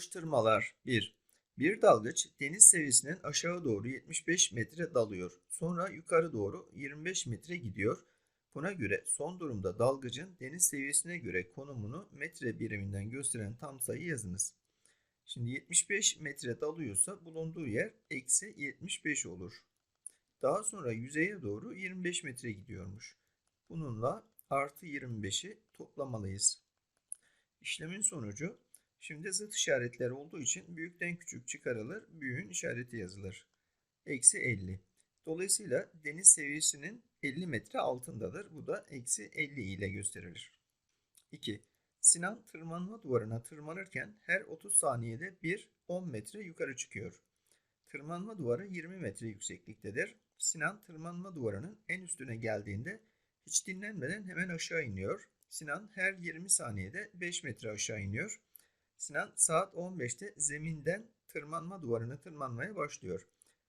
Alıştırmalar 1. Bir dalgıç deniz seviyesinden aşağı doğru 75 metre dalıyor. Sonra yukarı doğru 25 metre gidiyor. Buna göre son durumda dalgıcın deniz seviyesine göre konumunu metre biriminden gösteren tam sayı yazınız. Şimdi 75 metre dalıyorsa bulunduğu yer eksi 75 olur. Daha sonra yüzeye doğru 25 metre gidiyormuş. Bununla artı 25'i toplamalıyız. İşlemin sonucu şimdi zıt işaretler olduğu için büyükten küçük çıkarılır, büyüğün işareti yazılır. Eksi 50. Dolayısıyla deniz seviyesinin 50 metre altındadır. Bu da eksi 50 ile gösterilir. 2. Sinan tırmanma duvarına tırmanırken her 30 saniyede bir 10 metre yukarı çıkıyor. Tırmanma duvarı 20 metre yüksekliktedir. Sinan tırmanma duvarının en üstüne geldiğinde hiç dinlenmeden hemen aşağı iniyor. Sinan her 20 saniyede 5 metre aşağı iniyor. Sinan saat 15'te zeminden tırmanma duvarını tırmanmaya başlıyor.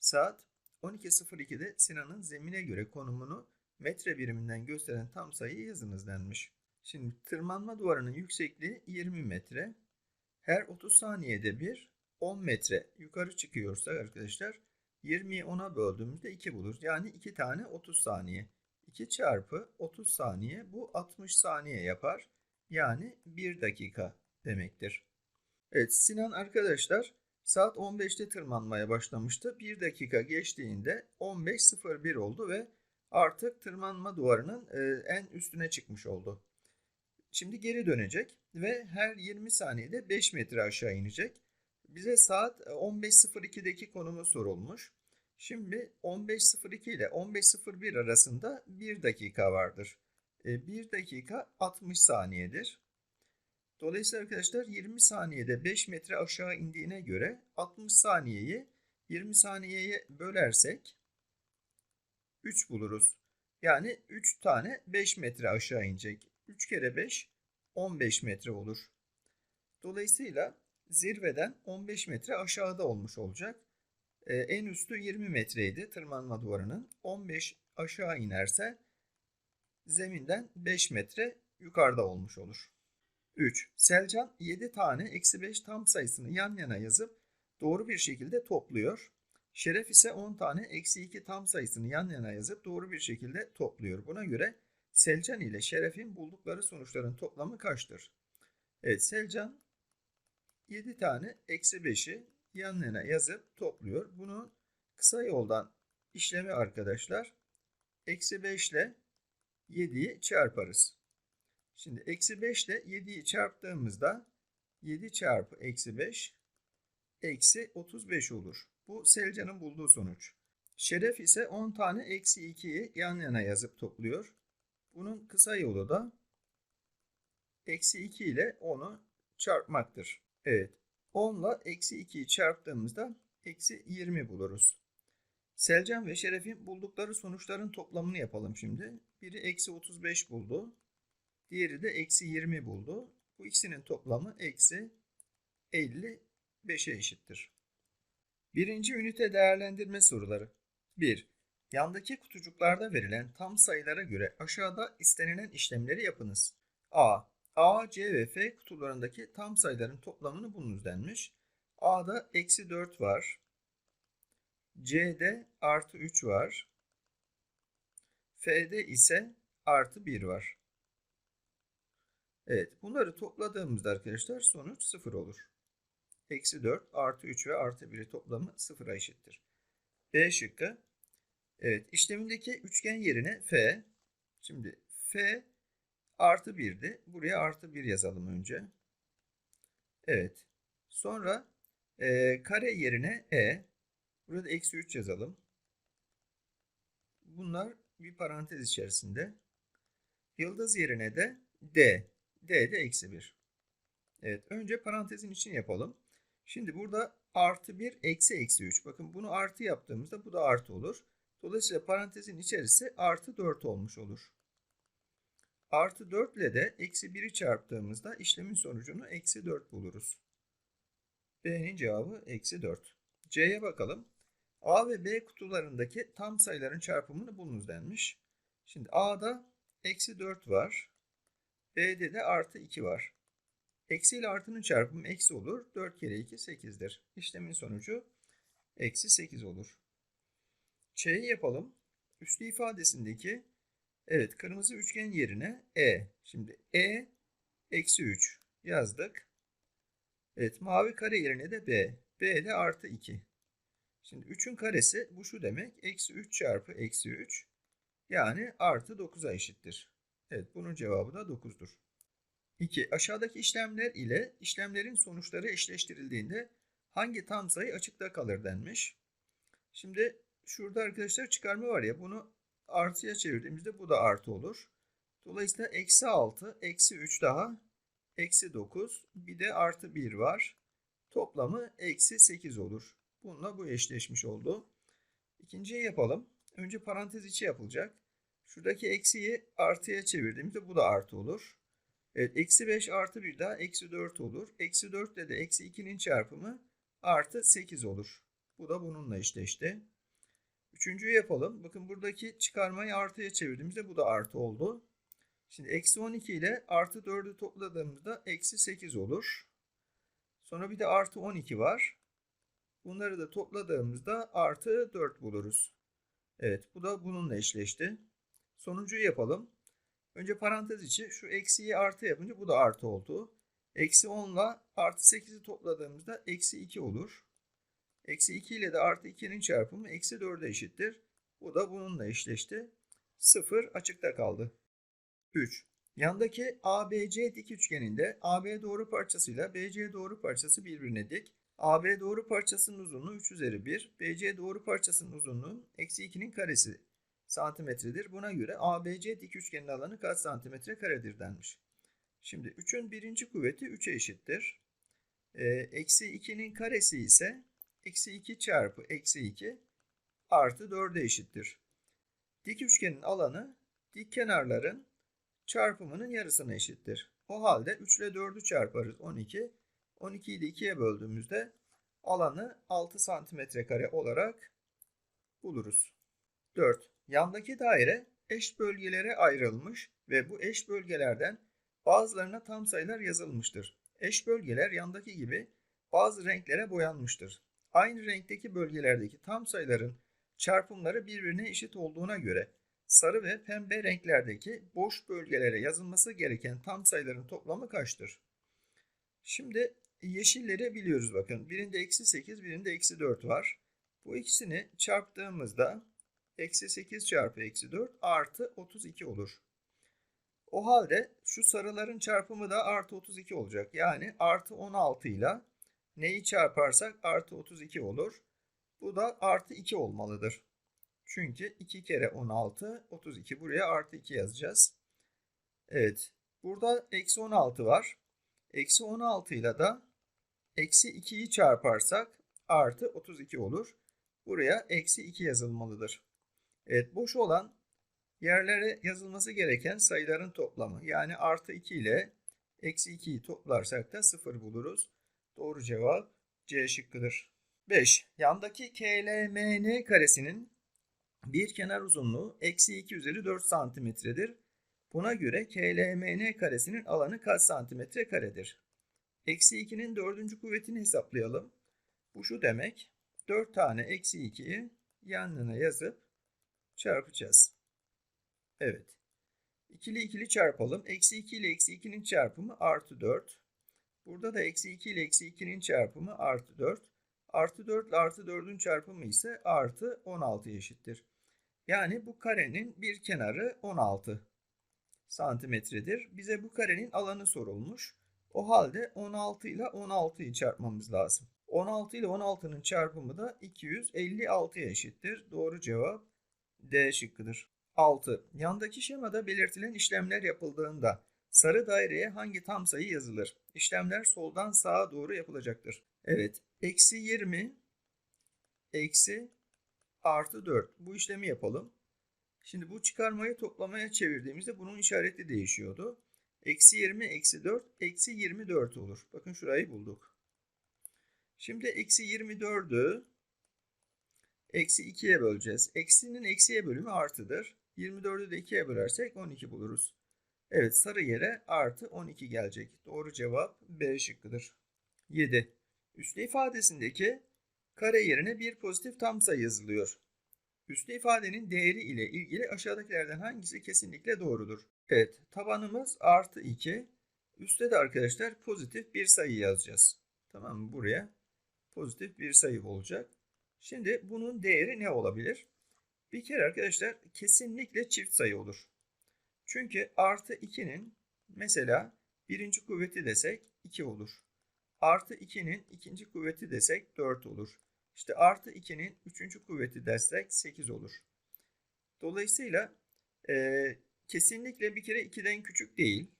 Saat 12.02'de Sinan'ın zemine göre konumunu metre biriminden gösteren tam sayıyı yazınız denmiş. Şimdi tırmanma duvarının yüksekliği 20 metre. Her 30 saniyede bir 10 metre yukarı çıkıyorsa arkadaşlar 20'yi 10'a böldüğümüzde 2 bulur. Yani 2 tane 30 saniye. 2 çarpı 30 saniye bu 60 saniye yapar. Yani 1 dakika demektir. Evet Sinan arkadaşlar saat 15'te tırmanmaya başlamıştı. 1 dakika geçtiğinde 15.01 oldu ve artık tırmanma duvarının e, en üstüne çıkmış oldu. Şimdi geri dönecek ve her 20 saniyede 5 metre aşağı inecek. Bize saat 15.02'deki konumu sorulmuş. Şimdi 15.02 ile 15.01 arasında 1 dakika vardır. 1 dakika 60 saniyedir. Dolayısıyla arkadaşlar 20 saniyede 5 metre aşağı indiğine göre 60 saniyeyi 20 saniyeye bölersek 3 buluruz. Yani 3 tane 5 metre aşağı inecek. 3 kere 5 15 metre olur. Dolayısıyla zirveden 15 metre aşağıda olmuş olacak. Ee, en üstü 20 metreydi tırmanma duvarının. 15 aşağı inerse zeminden 5 metre yukarıda olmuş olur. 3. Selcan 7 tane eksi 5 tam sayısını yan yana yazıp doğru bir şekilde topluyor. Şeref ise 10 tane eksi 2 tam sayısını yan yana yazıp doğru bir şekilde topluyor. Buna göre Selcan ile Şeref'in buldukları sonuçların toplamı kaçtır? Evet Selcan 7 tane eksi 5'i yan yana yazıp topluyor. Bunu kısa yoldan işlemi arkadaşlar eksi 5 ile 7'yi çarparız. Şimdi eksi 5 ile 7'yi çarptığımızda 7 çarpı eksi 5 eksi 35 olur. Bu Selcan'ın bulduğu sonuç. Şeref ise 10 tane eksi 2'yi yan yana yazıp topluyor. Bunun kısa yolu da eksi 2 ile 10'u çarpmaktır. Evet. 10 ile eksi 2'yi çarptığımızda eksi 20 buluruz. Selcan ve Şeref'in buldukları sonuçların toplamını yapalım şimdi. Biri eksi 35 buldu. Diğeri de eksi 20 buldu. Bu ikisinin toplamı eksi 55'e eşittir. Birinci ünite değerlendirme soruları. 1. Yandaki kutucuklarda verilen tam sayılara göre aşağıda istenilen işlemleri yapınız. A. A, C ve F kutularındaki tam sayıların toplamını bulunuz denmiş. A'da eksi 4 var. C'de artı 3 var. F'de ise artı 1 var. Evet bunları topladığımızda arkadaşlar sonuç 0 olur. Eksi 4 artı 3 ve artı 1'i toplamı 0'a eşittir. B şıkkı. Evet işlemindeki üçgen yerine F. Şimdi F artı 1'di. Buraya artı 1 yazalım önce. Evet. Sonra e, kare yerine E. Burada eksi 3 yazalım. Bunlar bir parantez içerisinde. Yıldız yerine de D. D de eksi 1. Evet önce parantezin için yapalım. Şimdi burada artı 1 eksi eksi 3. Bakın bunu artı yaptığımızda bu da artı olur. Dolayısıyla parantezin içerisi artı 4 olmuş olur. Artı 4 ile de eksi 1'i çarptığımızda işlemin sonucunu eksi 4 buluruz. B'nin cevabı eksi 4. C'ye bakalım. A ve B kutularındaki tam sayıların çarpımını bulunuz denmiş. Şimdi A'da eksi 4 var. B'de de artı 2 var. Eksi ile artının çarpımı eksi olur. 4 kere 2 8'dir. İşlemin sonucu eksi 8 olur. Ç'yi yapalım. Üslü ifadesindeki evet kırmızı üçgen yerine E. Şimdi E eksi 3 yazdık. Evet mavi kare yerine de B. B de artı 2. Şimdi 3'ün karesi bu şu demek. Eksi 3 çarpı eksi 3 yani artı 9'a eşittir. Evet bunun cevabı da 9'dur. 2. Aşağıdaki işlemler ile işlemlerin sonuçları eşleştirildiğinde hangi tam sayı açıkta kalır denmiş. Şimdi şurada arkadaşlar çıkarma var ya bunu artıya çevirdiğimizde bu da artı olur. Dolayısıyla eksi 6, eksi 3 daha eksi 9 bir de artı 1 var. Toplamı eksi 8 olur. Bununla bu eşleşmiş oldu. İkinciyi yapalım. Önce parantez içi yapılacak. Şuradaki eksiyi artıya çevirdiğimizde bu da artı olur. Evet eksi 5 artı 1 daha eksi 4 olur. Eksi 4 ile de eksi 2'nin çarpımı artı 8 olur. Bu da bununla eşleşti. Üçüncüyü yapalım. Bakın buradaki çıkarmayı artıya çevirdiğimizde bu da artı oldu. Şimdi eksi 12 ile artı 4'ü topladığımızda eksi 8 olur. Sonra bir de artı 12 var. Bunları da topladığımızda artı 4 buluruz. Evet bu da bununla eşleşti. Sonuncuyu yapalım. Önce parantez içi şu eksiyi artı yapınca bu da artı oldu. Eksi 10 ile artı 8'i topladığımızda eksi 2 olur. Eksi 2 ile de artı 2'nin çarpımı eksi 4'e eşittir. Bu da bununla eşleşti. 0 açıkta kaldı. 3. Yandaki ABC dik üçgeninde AB doğru parçasıyla BC doğru parçası birbirine dik. AB doğru parçasının uzunluğu 3 üzeri 1. BC doğru parçasının uzunluğu eksi 2'nin karesi santimetredir. Buna göre ABC dik üçgenin alanı kaç santimetre karedir denmiş. Şimdi 3'ün birinci kuvveti 3'e eşittir. Ee, eksi 2'nin karesi ise eksi 2 çarpı eksi 2 artı 4'e eşittir. Dik üçgenin alanı dik kenarların çarpımının yarısına eşittir. O halde 3 ile 4'ü çarparız 12. 12'yi de 2'ye böldüğümüzde alanı 6 santimetre kare olarak buluruz. 4. Yandaki daire eş bölgelere ayrılmış ve bu eş bölgelerden bazılarına tam sayılar yazılmıştır. Eş bölgeler yandaki gibi bazı renklere boyanmıştır. Aynı renkteki bölgelerdeki tam sayıların çarpımları birbirine eşit olduğuna göre sarı ve pembe renklerdeki boş bölgelere yazılması gereken tam sayıların toplamı kaçtır? Şimdi yeşilleri biliyoruz bakın. Birinde eksi 8, birinde eksi 4 var. Bu ikisini çarptığımızda eksi 8 çarpı eksi 4 artı 32 olur. O halde şu sarıların çarpımı da artı 32 olacak. Yani artı 16 ile neyi çarparsak artı 32 olur. Bu da artı 2 olmalıdır. Çünkü 2 kere 16, 32. Buraya artı 2 yazacağız. Evet. Burada eksi 16 var. Eksi 16 ile de eksi 2'yi çarparsak artı 32 olur. Buraya eksi 2 yazılmalıdır. Evet boş olan yerlere yazılması gereken sayıların toplamı. Yani artı 2 ile eksi 2'yi toplarsak da 0 buluruz. Doğru cevap C şıkkıdır. 5. Yandaki KLMN karesinin bir kenar uzunluğu eksi 2 üzeri 4 santimetredir. Buna göre KLMN karesinin alanı kaç santimetre karedir? Eksi 2'nin dördüncü kuvvetini hesaplayalım. Bu şu demek. 4 tane eksi 2'yi yanına yazıp çarpacağız. Evet. İkili ikili çarpalım. Eksi 2 ile eksi 2'nin çarpımı artı 4. Burada da eksi 2 ile eksi 2'nin çarpımı artı 4. Artı 4 ile artı 4'ün çarpımı ise artı 16 eşittir. Yani bu karenin bir kenarı 16 santimetredir. Bize bu karenin alanı sorulmuş. O halde 16 ile 16'yı çarpmamız lazım. 16 ile 16'nın çarpımı da 256'ya eşittir. Doğru cevap D şıkkıdır. 6. Yandaki şemada belirtilen işlemler yapıldığında sarı daireye hangi tam sayı yazılır? İşlemler soldan sağa doğru yapılacaktır. Evet. Eksi 20 eksi artı 4. Bu işlemi yapalım. Şimdi bu çıkarmayı toplamaya çevirdiğimizde bunun işareti değişiyordu. Eksi 20 eksi 4 eksi 24 olur. Bakın şurayı bulduk. Şimdi eksi 24'ü eksi 2'ye böleceğiz. Eksinin eksiye bölümü artıdır. 24'ü de 2'ye bölersek 12 buluruz. Evet sarı yere artı 12 gelecek. Doğru cevap B şıkkıdır. 7. Üslü ifadesindeki kare yerine bir pozitif tam sayı yazılıyor. Üslü ifadenin değeri ile ilgili aşağıdakilerden hangisi kesinlikle doğrudur? Evet tabanımız artı 2. Üstte de arkadaşlar pozitif bir sayı yazacağız. Tamam mı? Buraya pozitif bir sayı olacak. Şimdi bunun değeri ne olabilir? Bir kere arkadaşlar kesinlikle çift sayı olur. Çünkü artı 2'nin mesela birinci kuvveti desek 2 olur. Artı 2'nin ikinci kuvveti desek 4 olur. İşte artı 2'nin üçüncü kuvveti desek 8 olur. Dolayısıyla e, kesinlikle bir kere 2'den küçük değil.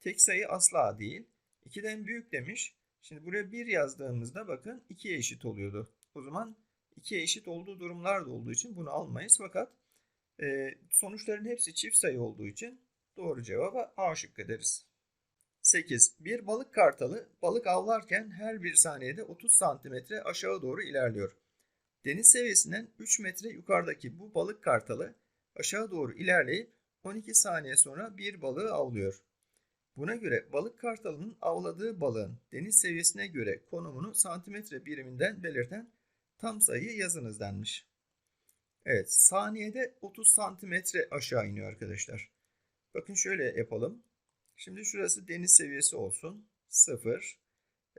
Tek sayı asla değil. 2'den büyük demiş. Şimdi buraya 1 yazdığımızda bakın 2'ye eşit oluyordu. O zaman 2'ye eşit olduğu durumlar da olduğu için bunu almayız. Fakat e, sonuçların hepsi çift sayı olduğu için doğru cevaba A şıkkı deriz. 8. Bir balık kartalı balık avlarken her bir saniyede 30 santimetre aşağı doğru ilerliyor. Deniz seviyesinden 3 metre yukarıdaki bu balık kartalı aşağı doğru ilerleyip 12 saniye sonra bir balığı avlıyor. Buna göre balık kartalının avladığı balığın deniz seviyesine göre konumunu santimetre biriminden belirten tam sayıyı yazınız denmiş. Evet saniyede 30 santimetre aşağı iniyor arkadaşlar. Bakın şöyle yapalım. Şimdi şurası deniz seviyesi olsun. 0.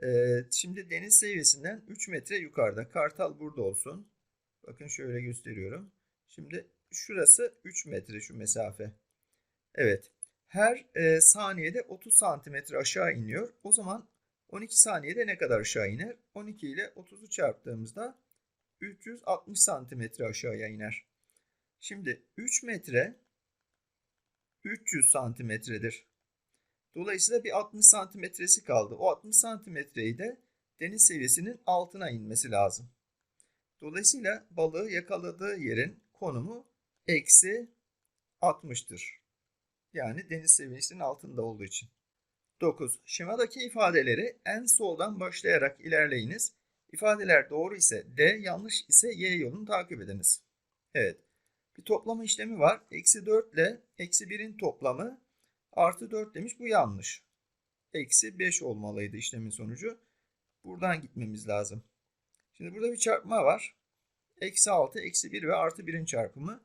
Ee, şimdi deniz seviyesinden 3 metre yukarıda. Kartal burada olsun. Bakın şöyle gösteriyorum. Şimdi şurası 3 metre şu mesafe. Evet. Her e, saniyede 30 santimetre aşağı iniyor. O zaman 12 saniyede ne kadar aşağı iner? 12 ile 30'u çarptığımızda 360 santimetre aşağıya iner. Şimdi 3 metre 300 santimetredir. Dolayısıyla bir 60 santimetresi kaldı. O 60 santimetreyi de deniz seviyesinin altına inmesi lazım. Dolayısıyla balığı yakaladığı yerin konumu eksi 60'tır. Yani deniz seviyesinin altında olduğu için. 9. Şemadaki ifadeleri en soldan başlayarak ilerleyiniz. İfadeler doğru ise D, yanlış ise Y yolunu takip ediniz. Evet. Bir toplama işlemi var. Eksi 4 ile eksi 1'in toplamı artı 4 demiş. Bu yanlış. Eksi 5 olmalıydı işlemin sonucu. Buradan gitmemiz lazım. Şimdi burada bir çarpma var. Eksi 6, eksi 1 ve artı 1'in çarpımı.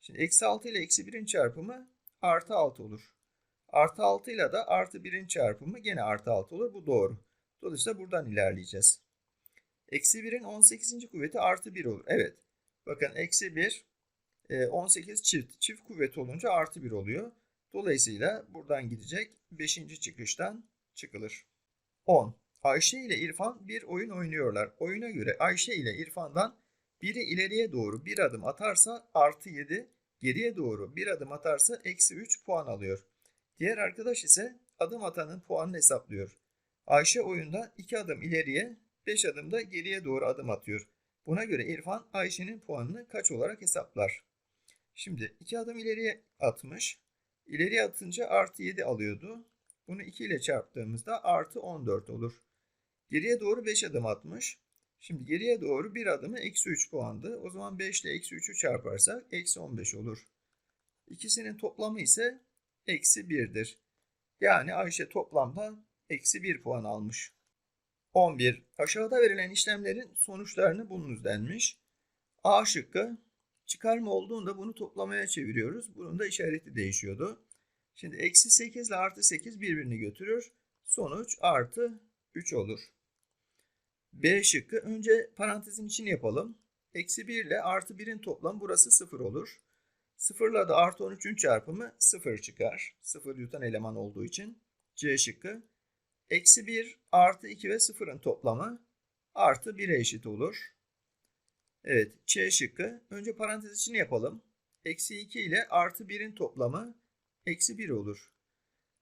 Şimdi eksi 6 ile eksi 1'in çarpımı artı 6 olur. Artı 6 ile de artı 1'in çarpımı gene artı 6 olur. Bu doğru. Dolayısıyla buradan ilerleyeceğiz. Eksi 1'in 18. kuvveti artı 1 olur. Evet. Bakın eksi 1 18 çift. Çift kuvvet olunca artı 1 oluyor. Dolayısıyla buradan gidecek 5. çıkıştan çıkılır. 10. Ayşe ile İrfan bir oyun oynuyorlar. Oyuna göre Ayşe ile İrfan'dan biri ileriye doğru bir adım atarsa artı 7, geriye doğru bir adım atarsa eksi 3 puan alıyor. Diğer arkadaş ise adım atanın puanını hesaplıyor. Ayşe oyunda 2 adım ileriye, 5 adım da geriye doğru adım atıyor. Buna göre İrfan Ayşe'nin puanını kaç olarak hesaplar? Şimdi 2 adım ileriye atmış. İleriye atınca artı 7 alıyordu. Bunu 2 ile çarptığımızda artı 14 olur. Geriye doğru 5 adım atmış. Şimdi geriye doğru bir adımı eksi 3 puandı. O zaman 5 ile eksi 3'ü çarparsak eksi 15 olur. İkisinin toplamı ise eksi 1'dir. Yani Ayşe toplamda eksi 1 puan almış. 11. Aşağıda verilen işlemlerin sonuçlarını bulunuz denmiş. A şıkkı çıkarma olduğunda bunu toplamaya çeviriyoruz. Bunun da işareti değişiyordu. Şimdi eksi 8 ile artı 8 birbirini götürür. Sonuç artı 3 olur. B şıkkı önce parantezin içini yapalım. Eksi 1 ile artı 1'in toplamı burası 0 olur. 0 ile de artı 13'ün çarpımı 0 çıkar. 0 yutan eleman olduğu için. C şıkkı. Eksi 1 artı 2 ve 0'ın toplamı artı 1'e eşit olur. Evet C şıkkı. Önce parantez içini yapalım. Eksi 2 ile artı 1'in toplamı eksi 1 olur.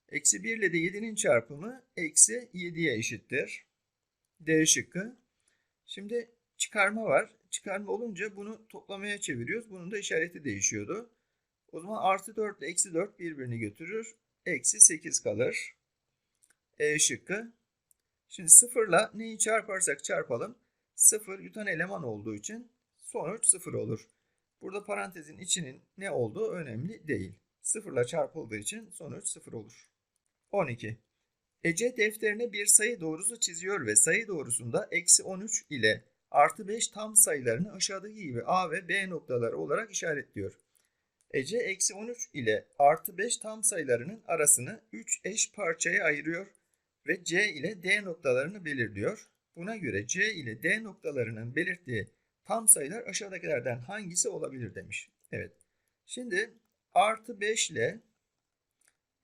Eksi 1 ile de 7'nin çarpımı eksi 7'ye eşittir. D şıkkı. Şimdi çıkarma var. Çıkarma olunca bunu toplamaya çeviriyoruz. Bunun da işareti değişiyordu. O zaman artı 4 ile eksi 4 birbirini götürür. Eksi 8 kalır. E şıkkı. Şimdi sıfırla neyi çarparsak çarpalım. Sıfır yutan eleman olduğu için sonuç sıfır olur. Burada parantezin içinin ne olduğu önemli değil. sıfırla çarpıldığı için sonuç sıfır olur. 12. Ece defterine bir sayı doğrusu çiziyor ve sayı doğrusunda eksi 13 ile artı 5 tam sayılarını aşağıdaki gibi A ve B noktaları olarak işaretliyor. Ece eksi 13 ile artı 5 tam sayılarının arasını 3 eş parçaya ayırıyor ve C ile D noktalarını belirliyor. Buna göre C ile D noktalarının belirttiği tam sayılar aşağıdakilerden hangisi olabilir demiş. Evet. Şimdi artı 5 ile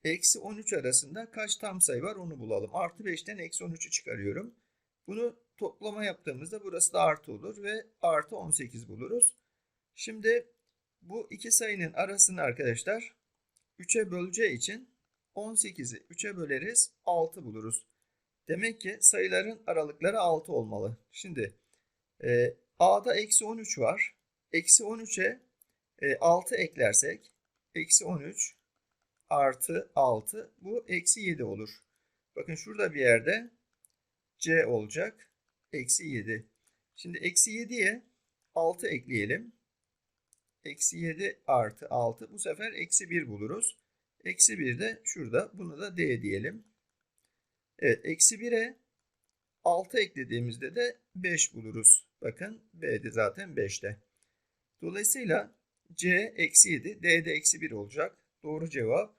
eksi 13 arasında kaç tam sayı var onu bulalım. Artı 5'ten eksi 13'ü çıkarıyorum. Bunu toplama yaptığımızda burası da artı olur ve artı 18 buluruz. Şimdi bu iki sayının arasını arkadaşlar 3'e böleceği için 18'i 3'e böleriz 6 buluruz. Demek ki sayıların aralıkları 6 olmalı. Şimdi e, A'da eksi 13 var. Eksi 13'e e, 6 eklersek eksi 13 artı 6 bu eksi 7 olur. Bakın şurada bir yerde C olacak. Eksi 7. Şimdi eksi 7'ye 6 ekleyelim. Eksi 7 artı 6 bu sefer eksi 1 buluruz. Eksi 1 de şurada. Bunu da D diyelim. Evet eksi 1'e 6 eklediğimizde de 5 buluruz. Bakın B de zaten 5'te. Dolayısıyla C eksi 7, D de eksi 1 olacak. Doğru cevap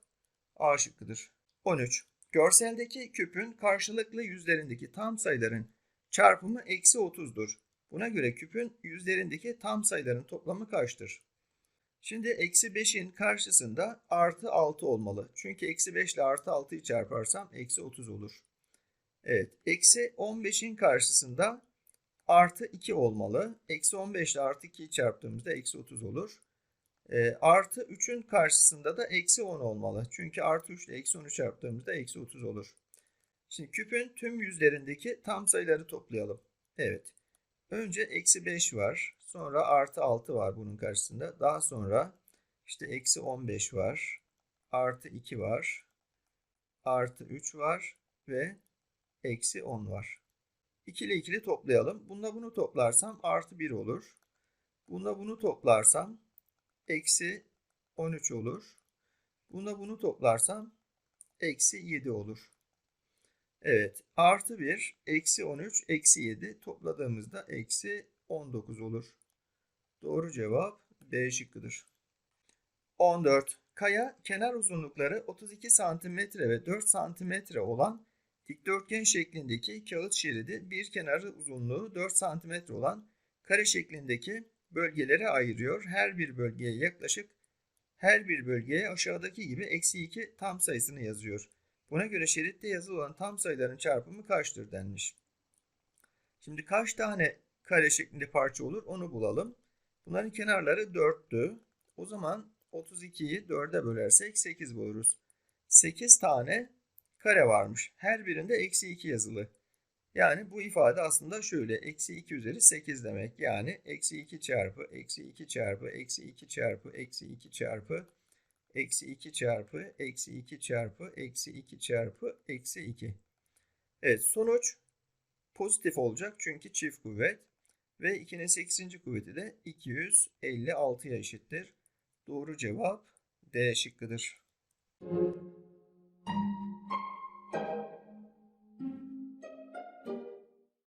A şıkkıdır. 13. Görseldeki küpün karşılıklı yüzlerindeki tam sayıların çarpımı eksi 30'dur. Buna göre küpün yüzlerindeki tam sayıların toplamı kaçtır? Şimdi eksi 5'in karşısında artı 6 olmalı. Çünkü eksi 5 ile artı 6'yı çarparsam eksi 30 olur. Evet. Eksi 15'in karşısında artı 2 olmalı. Eksi 15 ile artı 2'yi çarptığımızda eksi 30 olur. E, artı 3'ün karşısında da eksi 10 olmalı. Çünkü artı 3 ile eksi 10'u çarptığımızda eksi 30 olur. Şimdi küpün tüm yüzlerindeki tam sayıları toplayalım. Evet. Önce eksi 5 var. Sonra artı 6 var bunun karşısında. Daha sonra işte eksi 15 var. Artı 2 var. Artı 3 var. Ve eksi 10 var. İkili ikili toplayalım. Bununla bunu toplarsam artı 1 olur. Bununla bunu toplarsam eksi 13 olur. Bununla bunu toplarsam eksi 7 olur. Evet artı 1 eksi 13 eksi 7 topladığımızda eksi 19 olur. Doğru cevap D şıkkıdır. 14. Kaya kenar uzunlukları 32 cm ve 4 cm olan dikdörtgen şeklindeki kağıt şeridi bir kenarı uzunluğu 4 cm olan kare şeklindeki bölgelere ayırıyor. Her bir bölgeye yaklaşık her bir bölgeye aşağıdaki gibi eksi 2 tam sayısını yazıyor. Buna göre şeritte yazılı olan tam sayıların çarpımı kaçtır denmiş. Şimdi kaç tane kare şeklinde parça olur onu bulalım. Bunların kenarları 4'tü. O zaman 32'yi 4'e bölersek 8 buluruz. 8 tane kare varmış. Her birinde eksi 2 yazılı. Yani bu ifade aslında şöyle. Eksi 2 üzeri 8 demek. Yani eksi 2 çarpı, eksi 2 çarpı, eksi 2 çarpı, eksi 2 çarpı, eksi 2 çarpı, eksi 2 çarpı, eksi 2 çarpı, eksi 2. Evet sonuç pozitif olacak çünkü çift kuvvet. Ve 2'nin 8. kuvveti de 256'ya eşittir. Doğru cevap D şıkkıdır.